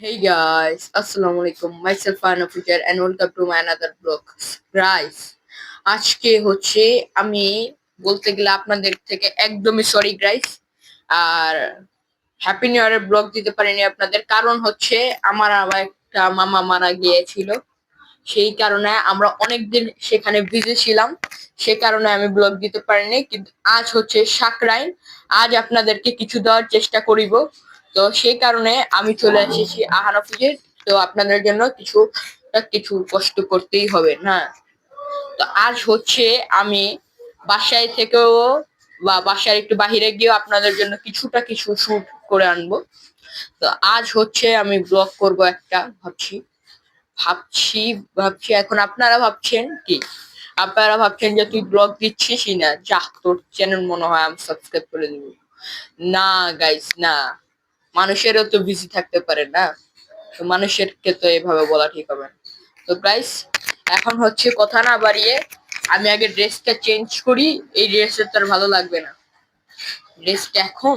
Hey guys, Assalamu alaikum. Myself Anna Future and welcome to my another vlog. Guys, আজকে হচ্ছে আমি বলতে গেলে আপনাদের থেকে একদমই সরি গাইস আর হ্যাপি নিউ ইয়ারের ব্লগ দিতে পারিনি আপনাদের। কারণ হচ্ছে আমার আবার একটা মামা মারা গিয়েছিল। সেই কারণে আমরা অনেকদিন সেখানে বিজি ছিলাম। সে কারণে আমি ব্লগ দিতে পারিনি। কিন্তু আজ হচ্ছে সাকরাইন। আজ আপনাদেরকে কিছু দেওয়ার চেষ্টা করিব। তো সেই কারণে আমি চলে এসেছি আহানফিজে। তো আপনাদের জন্য কিছু কিছু কষ্ট করতেই হবে, না? তো আজ হচ্ছে আমি বাসায় থেকেও বা বাসার একটু বাহিরে গিয়েও আপনাদের জন্য কিছুটা কিছু শুট করে আনব। তো আজ হচ্ছে আমি ব্লগ করব একটা, ভাবছি ভাবছি ভাবছি, এখন আপনারা ভাবছেন কি? আপনারা ভাবছেন যে তুই ব্লগ দিচ্ছিস না? যা তোর চ্যানেল মনে হয় আমি সাবস্ক্রাইব করে দিব। না গাইস না। মানুষেরও তো বিজি থাকতে পারে না। তো মানুষেরকে তো এভাবে বলা ঠিক হবে না। তো গাইস এখন হচ্ছে কথা না বাড়িয়ে আমি আগে ড্রেসটা চেঞ্জ করি, এই ড্রেসটা তো আর ভালো লাগবে না। ড্রেসটা এখন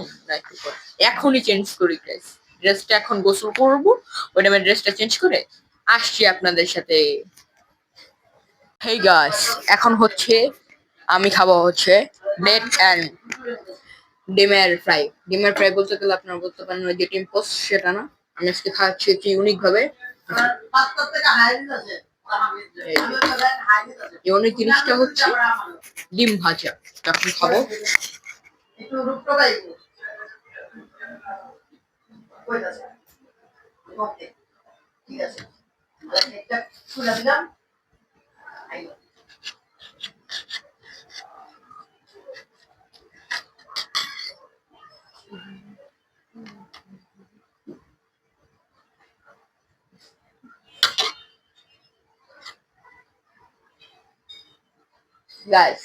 এখনই চেঞ্জ করি গাইস ড্রেসটা এখন গোসল করব, ওইটা আমি ড্রেসটা চেঞ্জ করে আসছি আপনাদের সাথে। হেই গাইস এখন হচ্ছে আমি খাব হচ্ছে ব্রেড অ্যান্ড ডিমের ফ্রাই। ডিমের ফ্রাই বলতে গেলে আপনারা বলতে পারেন ওই যে ডিম সেটা না? আমি আজকে খাচ্ছি একটু ইউনিক ভাবে। ইউনিক জিনিসটা হচ্ছে ডিম ভাজা। যখন খাব। ঠিক আছে দিলাম গাইস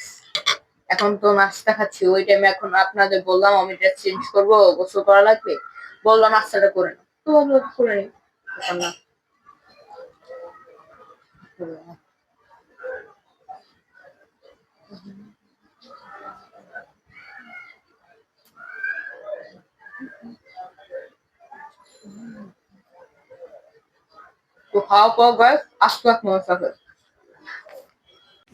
এখন তো নাস্তা খাচ্ছি, ওই টাইমে এখন আপনাদের বললাম আমি ড্রেস চেঞ্জ করব, গোসল করা লাগবে। বললাম, নাস্তাটা করে না তো ভাবলাম করে নি এখন না। তো খাওয়া পাওয়া গাইস আস্তে আস্তে মনে থাকে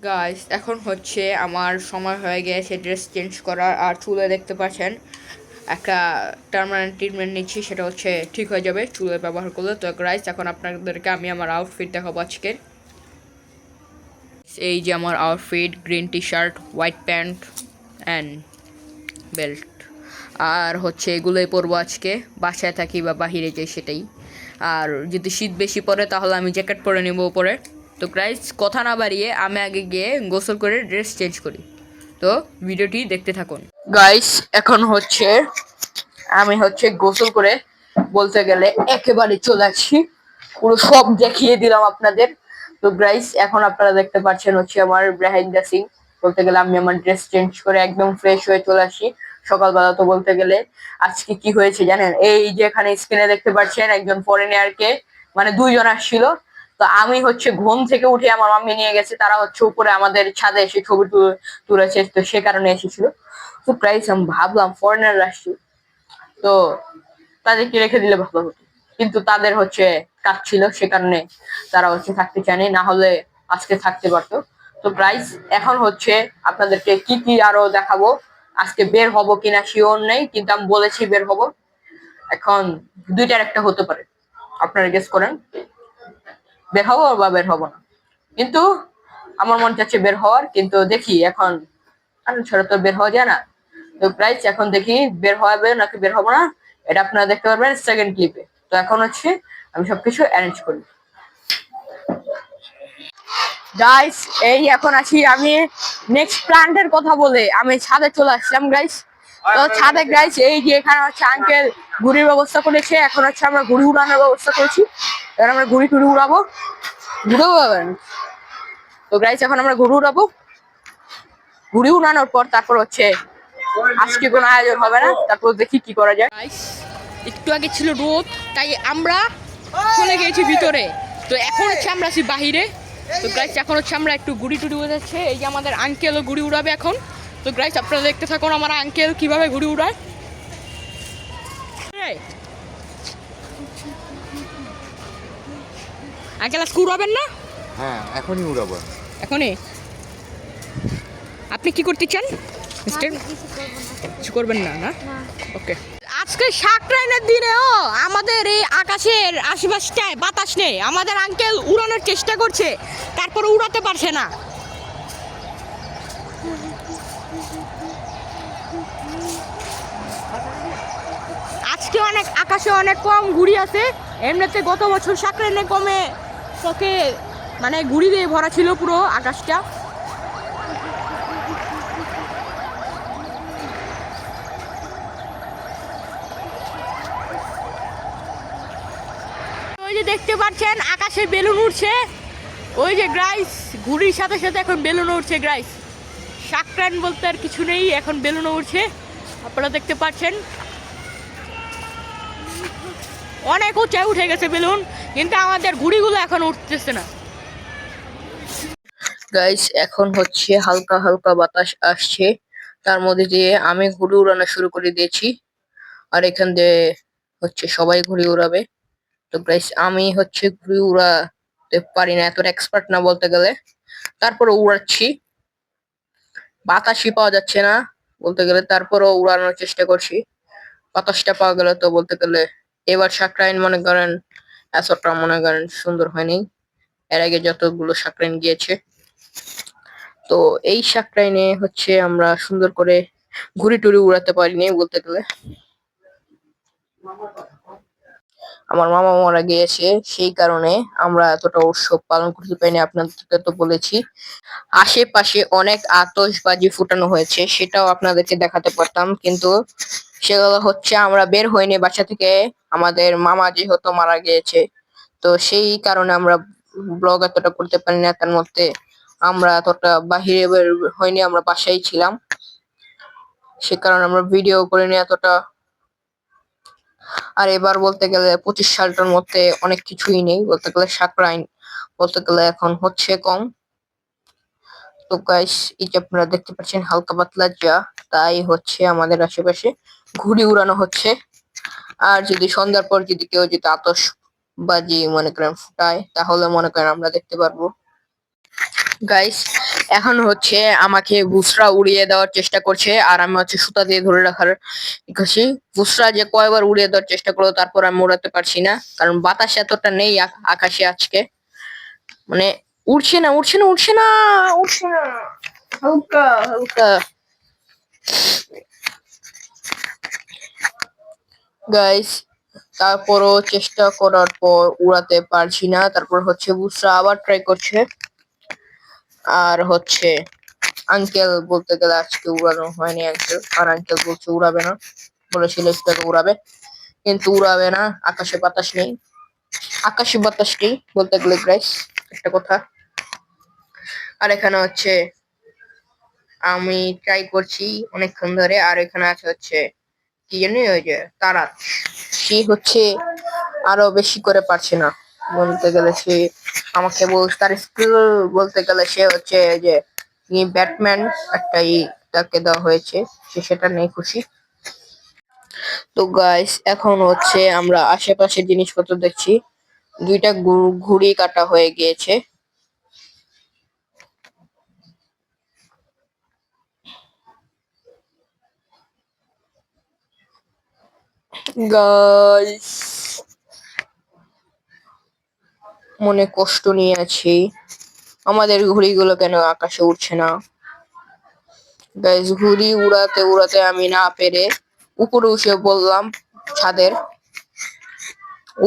গাইস এখন হচ্ছে আমার সময় হয়ে গেছে ড্রেস চেঞ্জ করার। আর চুলে দেখতে পাচ্ছেন, একটা টার্মানেন্ট ট্রিটমেন্ট নিচ্ছি, সেটা হচ্ছে ঠিক হয়ে যাবে চুলে ব্যবহার করলে। তো গাইস এখন আপনাদেরকে আমি আমার আউটফিট দেখাবো আজকে। এই যে আমার outfit green T shirt white pant and belt আর হচ্ছে এগুলোই পরবো আজকে, বাসায় থাকি বা বাহিরে যাই সেটাই। আর যদি শীত বেশি পড়ে তাহলে আমি জ্যাকেট পরে নেব উপরে। তো গাইস কথা না বাড়িয়ে আমি আগে গিয়ে গোসল করে ড্রেস চেঞ্জ করি। তো ভিডিওটি দেখতে থাকুন। গাইস এখন হচ্ছে আমি হচ্ছে গোসল করে বলতে গেলে একেবারে চলে আসছি। পুরো সব দেখিয়ে দিলাম আপনাদের। তো গাইস এখন আপনারা দেখতে পাচ্ছেন হচ্ছে আমার ব্রাহিন সিং বলতে গেলে আমি আমার ড্রেস চেঞ্জ করে একদম ফ্রেশ হয়ে চলে আসি সকালবেলা তো বলতে গেলে আজকে কি হয়েছে জানেন? এই যে এখানে স্ক্রিনে দেখতে পাচ্ছেন একজন ফরেনিয়ারকে মানে দুইজন আসছিল। তো আমি হচ্ছে ঘুম থেকে উঠে আমার মাম্মি নিয়ে গেছে, তারা হচ্ছে উপরে আমাদের ছাদে এসে ছবি তুলেছে, তো সে কারণে এসেছিল। তো প্রাইস আমি ভাবলাম ফরেনার আসছি। তো তাদেরকে রেখে দিলে ভালো হতো। কিন্তু তাদের হচ্ছে কাজ ছিল সে কারণে তারা হচ্ছে থাকতে চায়নি, না হলে আজকে থাকতে পারতো। তো প্রাইস এখন হচ্ছে আপনাদেরকে কি কি আরও দেখাবো? আজকে বের হব কিনা শিওর নেই, কিন্তু আমি বলেছি বের হব। এখন দুইটার একটা হতে পারে। আপনারা গেস করেন। বের হব বা বের হব না। কিন্তু আমার মন চাচ্ছে বের হওয়ার, কিন্তু দেখি এখন ছাড়া তো বের হওয়া যায় না। তো প্রাইস এখন দেখি বের হবে নাকি বের হব না, এটা আপনারা দেখতে পারবেন সেকেন্ড ক্লিপে তো এখন হচ্ছে আমি সবকিছু অ্যারেঞ্জ করি। গাইস এই এখন আছি আমি নেক্সট প্ল্যান্টের কথা বলে আমি ছাদে চলে আসলাম গাইস তো ছাদে গাইস এই যে এখানে হচ্ছে আঙ্কেল ঘুড়ির ব্যবস্থা করেছে, এখন হচ্ছে আমরা ঘুড়ি উড়ানোর ব্যবস্থা করেছি। এবার আমরা ঘুড়ি টুড়ি উড়াবো। ঘুরে উড়াবেন তো গাইস এখন আমরা ঘুরে উড়াবো। ঘুড়ি উড়ানোর পর তারপর হচ্ছে আজকে কোনো আয়োজন হবে না? তারপর দেখি কি করা যায়। একটু আগে ছিল রোদ, তাই আমরা চলে গিয়েছি ভিতরে। তো এখন হচ্ছে আমরা আছি বাহিরে। তো গাইস এখন হচ্ছে আমরা একটু গুড়ি টুড়ি উড়াচ্ছে এই যে আমাদের আঙ্কেলও গুড়ি উড়াবে এখন। তো গাইস আপনারা দেখতে থাকুন আমার আঙ্কেল কীভাবে ঘুড়ি উড়ায়। আঙ্কেল আজকে উড়াবেন না? হ্যাঁ এখনই উড়াবো। এখনই? আপনি কি করতে চান মিস্টার কিছু করবেন না না? ওকে আজকে সাকরাইনের দিনেও আমাদের এই আকাশের আশেপাশটায় বাতাস নেই। আমাদের আঙ্কেল উড়ানোর চেষ্টা করছে তারপর উড়াতে পারছে না। আজকে অনেক আকাশে অনেক কম ঘুড়ি আছে। এমনিতে গত বছর সাকরাইনে কমে তোকে মানে ঘুড়ি দিয়ে ভরা ছিল পুরো আকাশটা। ওই যে দেখতে পাচ্ছেন, আকাশে বেলুন উঠছে ওই যে গ্রাইস ঘুড়ির সাথে সাথে এখন বেলুন উঠছে গ্রাইস সাকরান বলতে আর কিছু নেই, এখন বেলুন উঠছে আপনারা দেখতে পাচ্ছেন। অনেক উঁচায় উঠে গেছে বেলুন, কিন্তু আমাদের ঘুড়িগুলো এখন উঠতেছে না। গাইস এখন হচ্ছে হালকা হালকা বাতাস আসছে। তার মধ্যে দিয়ে আমি ঘুড়ি উড়ানো শুরু করে দিয়েছি। আর এখান দিয়ে হচ্ছে সবাই ঘুড়ি উড়াবে। তো গাইস আমি হচ্ছে ঘুড়ি উড়াতে পারি না, এতটা এক্সপার্ট না বলতে গেলে। তারপরে উড়াচ্ছি। বাতাসই পাওয়া যাচ্ছে না বলতে গেলে, তারপরও উড়ানোর চেষ্টা করছি। বাতাসটা পাওয়া গেলে তো বলতে গেলে এবার সাকরাইন মনে করেন এতটা মনে করেন সুন্দর হয়নি। এর আগে যতগুলো সাকরাইন গিয়েছে। তো এই সাকরাইনে হচ্ছে আমরা সুন্দর করে ঘুড়ি টুরি উড়াতে পারিনি বলতে গেলে। আমার মামা মারা গিয়েছে, সেই কারণে আমরা এতটা উৎসব পালন করতে পারিনি, আপনাদেরকে তো বলেছি। আশেপাশে অনেক আতশবাজি ফুটানো হয়েছে, সেটাও আপনাদেরকে দেখাতে পারতাম, কিন্তু সেগুলো হচ্ছে আমরা বের হইনি বাসা থেকে। আমাদের মামা যেহেতু মারা গিয়েছে, তো সেই কারণে আমরা ব্লগ এতটা করতে পারি না। তার মধ্যে আমরা এতটা বাহিরে বের হইনি, আমরা বাসায় ছিলাম। সে কারণে আমরা ভিডিও করিনি এতটা। আর এবার বলতে গেলে পঁচিশ সালটার মধ্যে অনেক কিছুই নেই। বলতে গেলে সাকরাইন বলতে গেলে এখন হচ্ছে কম। তো গাইস এই যে আপনারা দেখতে পাচ্ছেন হালকা পাতলা যা। তাই হচ্ছে আমাদের আশেপাশে ঘুড়ি উড়ানো হচ্ছে। আর যদি সন্ধ্যার পর যদি কেউ যদি আতস বাজি মনে করেন ফুটায়, তাহলে মনে করেন আমরা দেখতে পারব। গাইস এখন হচ্ছে আমাকে বুসরা উড়িয়ে দেওয়ার চেষ্টা করছে, আর আমি হচ্ছে সুতা দিয়ে ধরে রাখার করছি বুসরা যে কয়বার উড়িয়ে দেওয়ার চেষ্টা করল, তারপর আমি উড়াতে পারছি না, কারণ বাতাস এতটা নেই আক- আকাশে আজকে। মানে উড়ছে না উড়ছে না উড়ছে না উড়ছে না। হালকা হালকা। গাইস তারপরও চেষ্টা করার পর উড়াতে পারছি না। তারপর হচ্ছে বুসরা আবার ট্রাই করছে। আর হচ্ছে আঙ্কেল বলতে গেলে আজকে উড়ানো হয়নি আঙ্কেল আর আঙ্কেল বলছে উড়াবে না। বলেছিল একটু উড়াবে। কিন্তু উড়াবে না। আকাশে বাতাস নেই। আকাশে বাতাস নেই বলতে গেলে গাইস একটা কথা। আর এখানে হচ্ছে আমি ট্রাই করছি অনেকক্ষণ ধরে। আর এখানে আছে হচ্ছে কি জানি ওই যে তারা সে হচ্ছে আরও বেশি করে পারছে না। বলতে গেলে সে আমাকে বল, তার স্কিল বলতে গেলে সে হচ্ছে যে ব্যাটম্যান একটা ই তাকে দেওয়া হয়েছে, সে সেটা নেই খুশি। তো গাইস এখন হচ্ছে আমরা আশেপাশে জিনিসপত্র দেখছি। দুইটা ঘুড়ি কাটা হয়ে গিয়েছে। গাইস মনে কষ্ট নিয়ে আছি। আমাদের ঘুড়িগুলো কেন আকাশে উঠছে না? গাইস ঘুড়ি উড়াতে উড়াতে আমি না পেরে উপরে উঠে বললাম ছাদের।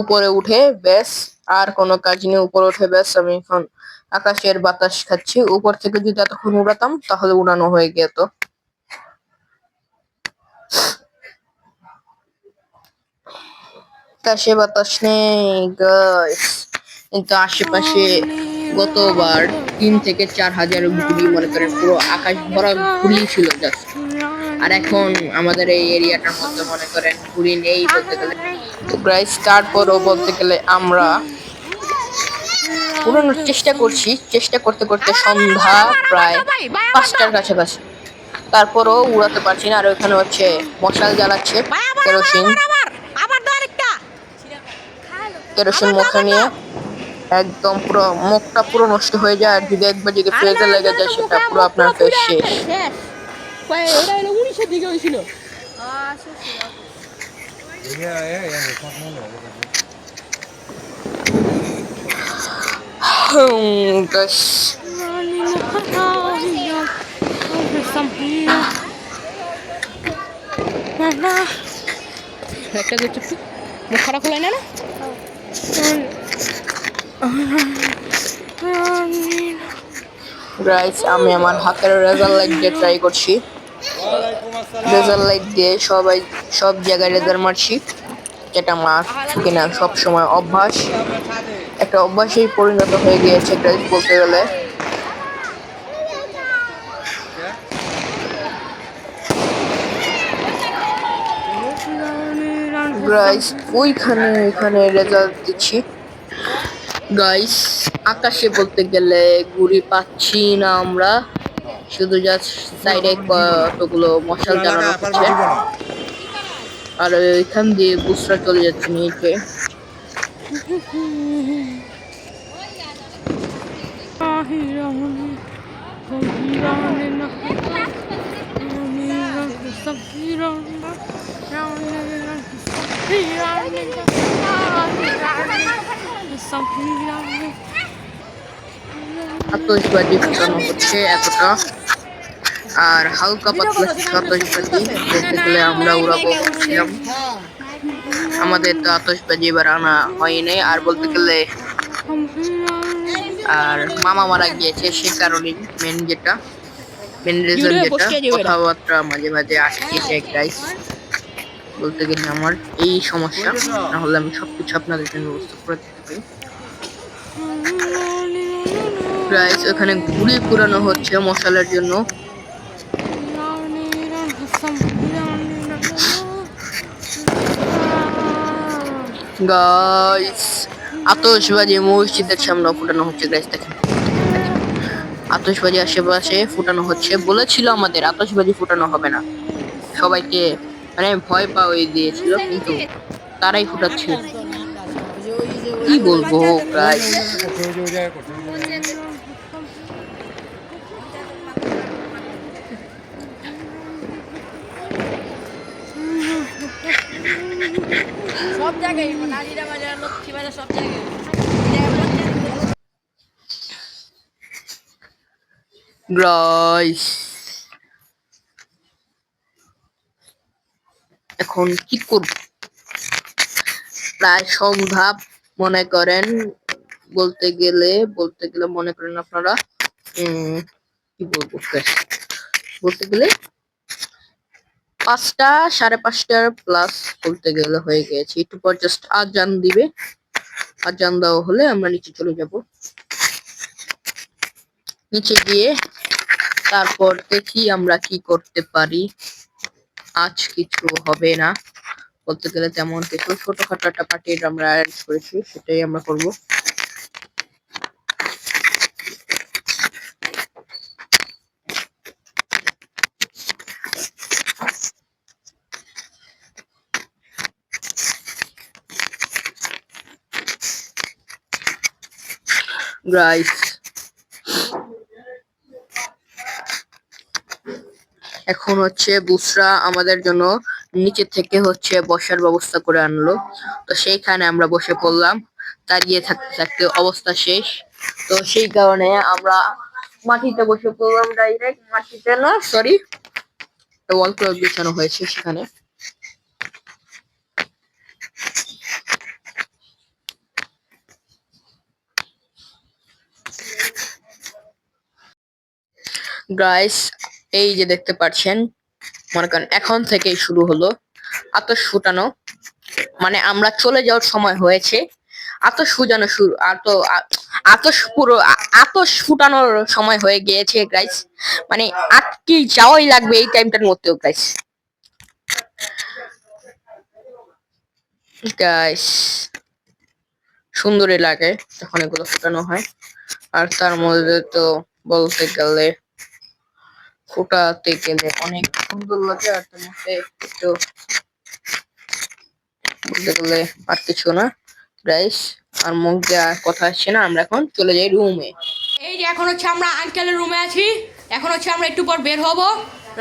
উপরে উঠে ব্যাস, আর কোনো কাজ নেই। উপরে উঠে ব্যাস, আমি এখন আকাশের বাতাস খাচ্ছি। উপর থেকে যদি এতক্ষণ উড়াতাম, তাহলে উড়ানো হয়ে যেত। আকাশে বাতাস নেই গাইস কিন্তু আশেপাশে গতবার তিন থেকে চার হাজার ঘুড়ি মনে করেন পুরো আকাশ ভরা ঘুড়ি ছিল জাস্ট আর এখন আমাদের এই এরিয়াটার মধ্যে মনে করেন ঘুড়ি নেই বলতে গেলে। তো গাইস তারপরও বলতে গেলে আমরা উড়ানোর চেষ্টা করছি। চেষ্টা করতে করতে সন্ধ্যা প্রায় পাঁচটার কাছাকাছি। তারপরও উড়াতে পারছি না। আর ওখানে হচ্ছে মশাল জ্বালাচ্ছে কেরোসিন আবার আবার দাও আরেকটা কেরোসিন মুখে নিয়ে একদম পুরো মুখটা পুরো নষ্ট হয়ে যায় আর যদি একবার যদি ফেজে লেগে যায় সেটা পুরো আপনার ফেস শেষ। হলো উনিশের দিকে হয়েছিল। guys, একটা খারাপ হলো না? Guys, আমি আমার হাতের রেজাল লাইট দিয়ে ট্রাই করছি। রেজাল লাইট দিয়ে সবাই সব জায়গায় রেজাল্ট মারছি। যেটা মাছ কিনা সবসময় অভ্যাস। একটা অভ্যাসেই পরিণত হয়ে গিয়েছে গাইস বলতে গেলে। গাইস ওইখানে ওইখানে রেজাল্ট দিচ্ছি গাইস আকাশে বলতে গেলে ঘুড়ি পাচ্ছি না আমরা শুধু জাস্ট সাইডে কতগুলো মশাল জ্বালানো হচ্ছে আর এখান দিয়ে বুসরা চলে যাচ্ছে নিচে ফুটানো হচ্ছে এতটা। আর হালকা পাতলা বলতে গেলে আমরা উড়াবো আমাদের তো এবার আনা হয়নি আর বলতে গেলে আর মামা মারা গিয়েছে সে কারণে মেন যেটা মেন রিজন যেটা। কথাবার্তা মাঝে মাঝে আসছে গাইস বলতে গেলে আমার এই সমস্যা। না হলে আমি সবকিছু আপনাদের জন্য ব্যবস্থা করে দিতে পারি। গাইস ওখানে ঘুড়ি পুরানো হচ্ছে মশালার জন্য। গাইস আতশবাজি মসজিদের সামনে ফুটানো হচ্ছে। গাইস দেখেন। আতশবাজি আশেপাশে ফুটানো হচ্ছে। বলেছিল আমাদের আতশবাজি ফুটানো হবে না। সবাইকে মানে ভয় পাওয়াই দিয়েছিল কিন্তু তারাই ফুটাচ্ছে। কি বলব গাইস সব জায়গায় নাজিরা বাজার লক্ষ্মী বাজার সব জায়গায়। গাইস এখন কি করব? প্রায় সন্ধ্যা মনে করেন, বলতে গেলে বলতে গেলে মনে করেন আপনারা কি বলব বলতে গেলে পাঁচটা, সাড়ে পাঁচটার প্লাস বলতে গেলে হয়ে গেছে। একটু পর জাস্ট আজান দিবে। আজান দেওয়া হলে আমরা নিচে চলে যাব। নিচে গিয়ে তারপর দেখি আমরা কি করতে পারি। আজ কিছু হবে না। বলতে গেলে তেমন কিছু। ছোটখাটো একটা পার্টি আমরা অ্যারেঞ্জ করেছি, সেটাই আমরা করব। গাইস এখন হচ্ছে বুসরা আমাদের জন্য নিচে থেকে হচ্ছে বসার ব্যবস্থা করে আনলো। তো সেইখানে আমরা বসে পড়লাম, দাঁড়িয়ে থাকতে থাকতে অবস্থা শেষ। তো সেই কারণে আমরা মাটিতে বসে পড়লাম ডাইরেক্ট মাটিতে না সরি ওয়াল ক্লথ বিছানো হয়েছে সেখানে। গাইস এই যে দেখতে পাচ্ছেন মনে করেন এখন থেকেই শুরু হলো আতস ফুটানো। মানে আমরা চলে যাওয়ার সময় হয়েছে। আতস ফুটানো শুরু আত আতস পুরো আতস ফুটানোর সময় হয়ে গিয়েছে গাইস মানে আটকে যাওয়াই লাগবে এই টাইমটার মধ্যেও গাইস গাইস সুন্দরই লাগে যখন এগুলো ফুটানো হয়। আর তার মধ্যে তো বলতে গেলে ফোটাতে গেলে অনেক সুন্দর লাগে আর মধ্যে একটু বলতে গেলে আর কিছু না। গাইস আর মুখ দেওয়ার কথা আসছে না, আমরা এখন চলে যাই রুমে। এই যে এখন হচ্ছে আমরা আঙ্কেলের রুমে আছি। এখন হচ্ছে আমরা একটু পর বের হব।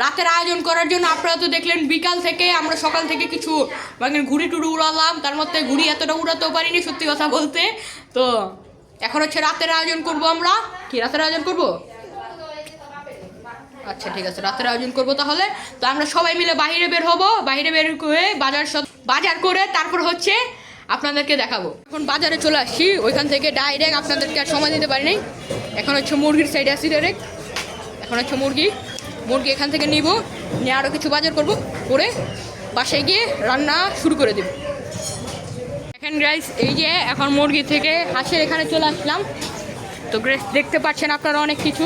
রাতের আয়োজন করার জন্য আপনারা তো দেখলেন বিকাল থেকে আমরা সকাল থেকে কিছু মানে ঘুড়ি টুড়ি উড়ালাম। তার মধ্যে ঘুড়ি এতটা উড়াতেও পারিনি, সত্যি কথা বলতে। তো এখন হচ্ছে রাতের আয়োজন করব আমরা। কি রাতের আয়োজন করব? আচ্ছা ঠিক আছে, রাতের আয়োজন করব তাহলে। তো আমরা সবাই মিলে বাইরে বের হব। বাইরে বের হয়ে বাজার বাজার করে তারপর হচ্ছে আপনাদেরকে দেখাবো। এখন বাজারে চলে আসছি। ওইখান থেকে ডাইরেক্ট আপনাদেরকে আর সময় দিতে পারিনি। এখন হচ্ছে মুরগির সাইডে আসছি ডাইরেক্ট এখন হচ্ছে মুরগি। মুরগি এখান থেকে নিব। নিয়ে আরও কিছু বাজার করব। করে বাসায় গিয়ে রান্না শুরু করে দেব। এখন গ্রাইস এই যে এখন মুরগি থেকে হাঁসের এখানে চলে আসলাম। তো গ্রেস দেখতে পাচ্ছেন আপনারা অনেক কিছু।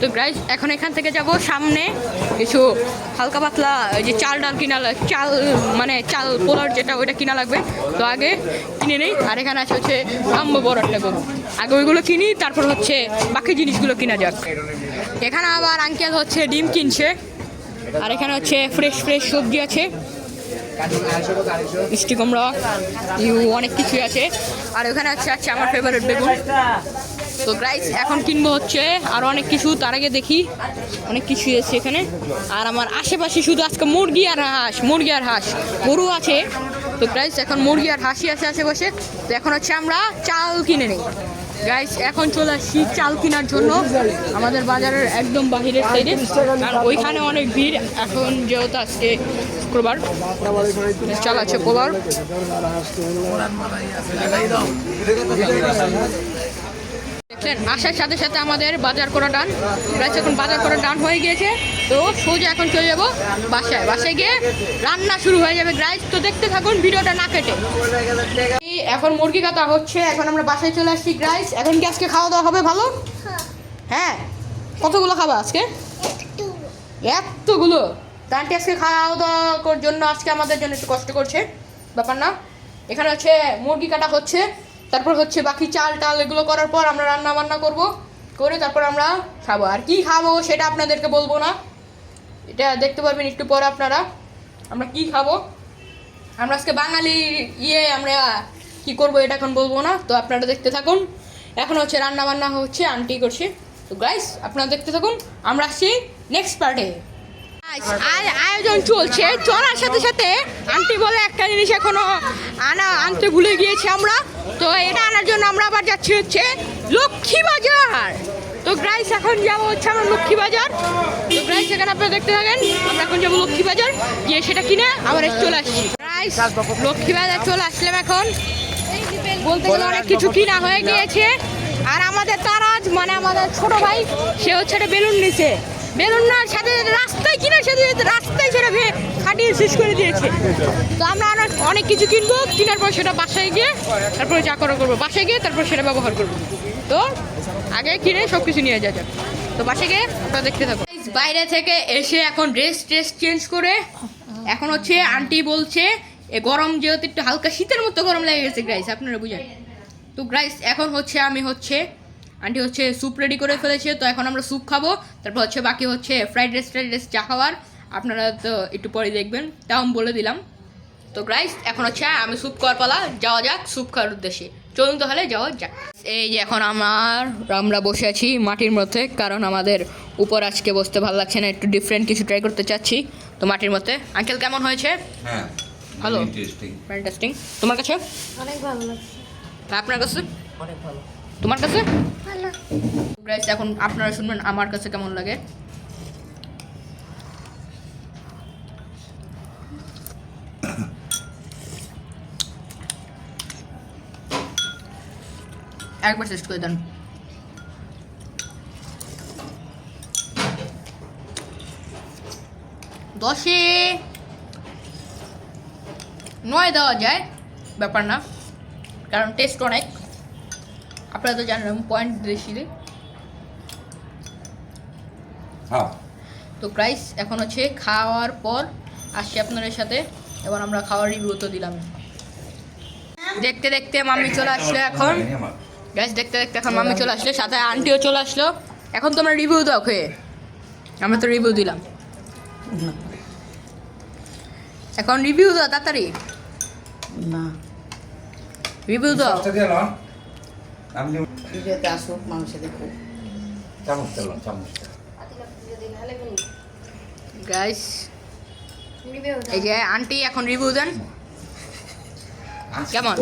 তো গ্রাইস এখন এখান থেকে যাব সামনে কিছু হালকা পাতলা যে চাল ডাল কিনা চাল মানে চাল পোলার যেটা, ওইটা কিনা লাগবে। তো আগে কিনে নেই, আর এখানে আছে হচ্ছে আম্ব বড় একটা গরু আগে ওইগুলো কিনি, তারপর হচ্ছে বাকি জিনিসগুলো কিনা যাক। এখানে আবার আঙ্কেল হচ্ছে ডিম কিনছে, আর এখানে হচ্ছে ফ্রেশ ফ্রেশ সবজি আছে। মিষ্টি কুমড়া অনেক কিছুই আছে। আর ওখানে হচ্ছে আছে আমার ফেভারিট বেগুন। তো গ্রাইস এখন কিনবো হচ্ছে আর অনেক কিছু, তার আগে দেখি। অনেক কিছুই আছে এখানে। আর আমার আশেপাশে শুধু আজকে মুরগি আর হাঁস, মুরগি আর হাঁস। গরু আছে। তো গ্রাইস এখন মুরগি আর হাঁসি আছে আশেপাশে। তো এখন হচ্ছে আমরা চাল কিনে নিই। গাইস এখন চলে আসছি চাল কেনার জন্য। আমাদের বাজারের একদম বাহিরের সাইডে আর ওইখানে অনেক ভিড়। এখন যেহেতু আজকে শুক্রবার, চাল আছে দেখলেন আসার সাথে সাথে আমাদের বাজার করা ডান প্রায় এখন বাজার করা ডান হয়ে গিয়েছে। তো সোজা এখন চলে যাব বাসায়। বাসায় গিয়ে রান্না শুরু হয়ে যাবে। গ্রাইস তো দেখতে থাকুন ভিডিওটা না কেটে। এখন মুরগি কাটা হচ্ছে, এখন আমরা বাসায় চলে আসছি। গ্রাইস এখন কি আজকে খাওয়া দাওয়া হবে ভালো? হ্যাঁ। কতগুলো খাবা আজকে? এতগুলো? আন্টি আজকে খাওয়া দাওয়া করার জন্য আজকে আমাদের জন্য একটু কষ্ট করছে। ব্যাপার না। এখানে হচ্ছে মুরগি কাটা হচ্ছে। তারপর হচ্ছে বাকি চাল টাল এগুলো করার পর আমরা রান্না বান্না করব। করে তারপর আমরা খাব। আর কি খাব সেটা আপনাদেরকে বলব না। এটা দেখতে পারবেন একটু পরে আপনারা। আমরা কি খাব? আমরা আজকে বাঙালি ইয়ে আমরা কি করব এটা এখন বলব না। তো আপনারা দেখতে থাকুন। এখন হচ্ছে রান্না বান্না হচ্ছে, আন্টি করছে। তো গাইস আপনারা দেখতে থাকুন। আমরা আসছি নেক্সট পার্টে আয়োজন চলছে। চলার সাথে সাথে আন্টি বলে একটা জিনিস এখনও আনা আনতে ভুলে গিয়েছি আমরা। তো এটা আনার জন্য আমরা আবার যাচ্ছি হচ্ছে লক্ষ্মী বাজার। তো গ্রাইস এখন যাব হচ্ছে আমরা লক্ষ্মী বাজার। তো গ্রাইস এখানে আপনারা দেখতে থাকেন, আমরা এখন যাব লক্ষ্মী বাজার। গিয়ে সেটা কিনে আবার চলে আসছি। গ্রাইস লক্ষ্মী বাজার চলে আসলাম এখন। বলতে গেলে অনেক কিছু কিনা হয়ে গিয়েছে। আর আমাদের তারাজ মানে আমাদের ছোট ভাই, সে হচ্ছে একটা বেলুন নিছে। বেলুন না, সাথে রাস্তায় কিনা, সাথে রাস্তায় সেটা ভে- ফাটিয়ে শেষ করে দিয়েছে। তো আমরা অনেক অনেক কিছু কিনবো, কেনার পর সেটা বাসায় গিয়ে, তারপরে যা করা করব। বাসায় গিয়ে তারপর সেটা ব্যবহার করব। তো আগে কিনে সব কিছু নিয়ে যা যাক তো বাসায় গিয়ে আপনারা দেখতে থাকো বাইরে থেকে এসে এখন ড্রেস ট্রেস চেঞ্জ করে, এখন হচ্ছে আন্টি বলছে, এ গরম যেহেতু একটু হালকা শীতের মতো গরম লেগে গেছে গ্রাইস আপনারা বুঝেন। তো গ্রাইস এখন হচ্ছে আমি হচ্ছে আন্টি হচ্ছে স্যুপ রেডি করে ফেলেছে তো এখন আমরা স্যুপ খাব। তারপর হচ্ছে বাকি হচ্ছে ফ্রাইড রাইস ফ্রাইড রাইস চা খাওয়ার। আপনারা তো একটু পরে দেখবেন তাও আমি বলে দিলাম। তো গ্রাইস এখন হচ্ছে আমি স্যুপ খাওয়ার পালা যাওয়া যাক স্যুপ খাওয়ার উদ্দেশ্যে। চলুন তাহলে যাওয়া যাক। এই যে এখন আমার আমরা বসে আছি মাটির মধ্যে কারণ আমাদের উপর আজকে বসতে ভালো লাগছে না একটু ডিফারেন্ট কিছু ট্রাই করতে চাচ্ছি। তো মাটির মধ্যে আঙ্কেল কেমন হয়েছে? হ্যাঁ ভালো। ইন্টারেস্টিং ফ্যান্টাস্টিং তোমার কাছে? অনেক ভালো লাগছে। আপনার কাছে? অনেক ভালো। তোমার কাছে? গাইস এখন আপনারা শুনবেন আমার কাছে কেমন লাগে। একবার টেস্ট করে দেন। দশে। নয় দেওয়া যায় ব্যাপার না। কারণ টেস্ট অনেক। আপনারা তো জানেন আমি পয়েন্ট বেশি দিই হ্যাঁ। তো প্রাইস এখন হচ্ছে খাওয়ার পর আসছি আপনাদের সাথে। এবার আমরা খাওয়ার রিভিউ তো দিলাম। দেখতে দেখতে মাম্মি চলে আসলো এখন। গ্যাস দেখতে দেখতে এখন মাম্মি চলে আসলো সাথে আন্টিও চলে আসলো। এখন তোমরা রিভিউ দাও খেয়ে আমরা তো রিভিউ দিলাম। এখন রিভিউ দাও তাড়াতাড়ি। না। রিভিউ দাও। আমি ভিডিওতে আসুক মানুষে দেখুক চামচটা লন চামচটা গাইস এই যে আন্টি এখন রিভিউ দেন। কেমন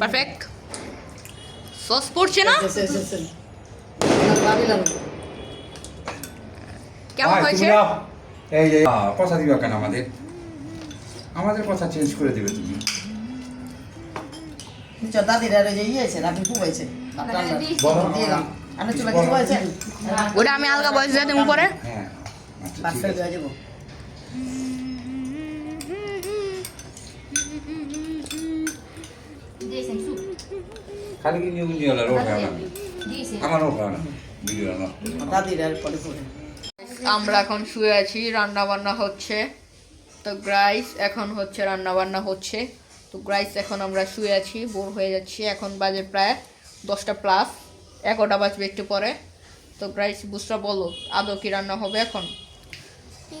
পারফেক্ট সস পড়ছে না? কেমন হয়েছে? এই যে কথা দিবা কেন আমাদের? আমাদের কথা চেঞ্জ করে দিবে তুমি। দাদির যে ইয়ে দিয়ে চলে কিছু হয়েছে ওটা আমি আলগা বয়স দিয়ে দেবো পরে হ্যাঁ আচ্ছা, ঠিক পারফেক্ট যাব। খালি কি নিউ নিউ হলো রোগ হয় না আমার রোগ হয় না ভিডিও না দাদির আর পরে করে আমরা এখন শুয়ে আছি রান্না বান্না হচ্ছে। তো গ্রাইস এখন হচ্ছে রান্না বান্না হচ্ছে। তো গ্রাইস এখন আমরা শুয়ে আছি বোর হয়ে যাচ্ছি। এখন বাজে প্রায় দশটা প্লাস এগারোটা বাজবে একটু পরে। তো গ্রাইস বুসরা বলো আদৌ কি রান্না হবে এখন?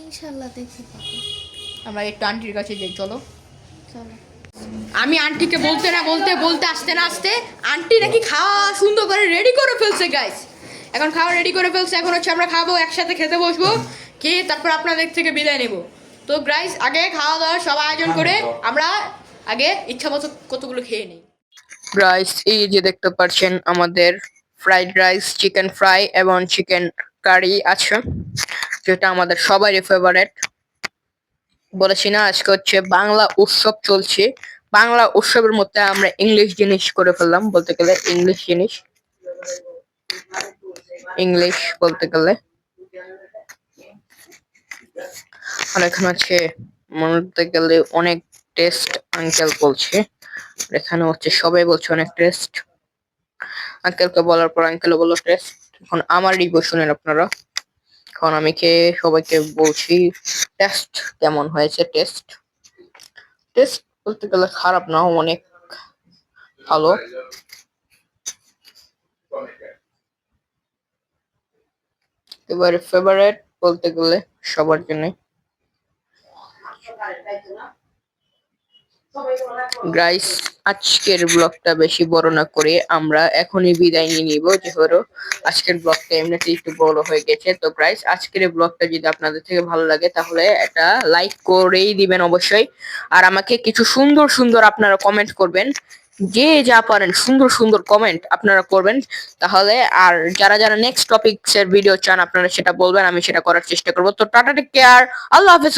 ইনশাল্লাহ দেখি আমরা একটু আন্টির কাছে যাই চলো। চলো। আমি আন্টিকে বলতে না বলতে বলতে আসতে না আসতে আন্টি নাকি খাওয়া সুন্দর করে রেডি করে ফেলছে গাইস এখন খাওয়া রেডি করে ফেলছে এখন হচ্ছে আমরা খাব একসাথে খেতে বসবো খেয়ে তারপর আপনাদের থেকে বিদায় নেব। তো গ্রাইস আগে খাওয়া দাওয়া সব আয়োজন করে আমরা আগে ইচ্ছা মতো কতগুলো খেয়ে নিই। রাইস এই যে দেখতে পাচ্ছেন আমাদের ফ্রাইড রাইস চিকেন ফ্রাই এবং চিকেন কারি আছে, যেটা আমাদের সবারই ফেভারেট বলেছি না, আজকে হচ্ছে বাংলা উৎসব চলছে। বাংলা উৎসবের মধ্যে আমরা ইংলিশ জিনিস করে ফেললাম, বলতে গেলে ইংলিশ জিনিস। ইংলিশ বলতে গেলে। আর এখানে হচ্ছে, বলতে গেলে অনেক টেস্ট আঙ্কেল বলছে। এখানে হচ্ছে সবাই বলছে অনেক টেস্ট আঙ্কেলকে বলার পর আঙ্কেল বলল টেস্ট এখন আমার রিভিউ শুনেন আপনারা। এখন আমি খেয়ে সবাইকে বলছি টেস্ট কেমন হয়েছে টেস্ট টেস্ট বলতে গেলে খারাপ না, অনেক ভালো। এবারে ফেভারিট বলতে গেলে সবার জন্য। গাইস আজকের ব্লগটা বেশি বড় না করে আমরা এখনই বিদায় নিয়ে নিব। যেহেতু আজকের ব্লগটা এমনিতেই একটু বড় হয়ে গেছে। তো গাইস আজকের ব্লগটা যদি আপনাদের থেকে ভালো লাগে, তাহলে একটা লাইক করেই দিবেন অবশ্যই। আর আমাকে কিছু সুন্দর সুন্দর আপনারা কমেন্ট করবেন। যে যা পারেন, সুন্দর সুন্দর কমেন্ট আপনারা করবেন। তাহলে আর যারা যারা নেক্সট টপিকস এর ভিডিও চান, আপনারা সেটা বলবেন, আমি সেটা করার চেষ্টা করব। তো টাটা টেক কেয়ার আল্লাহ হাফেজ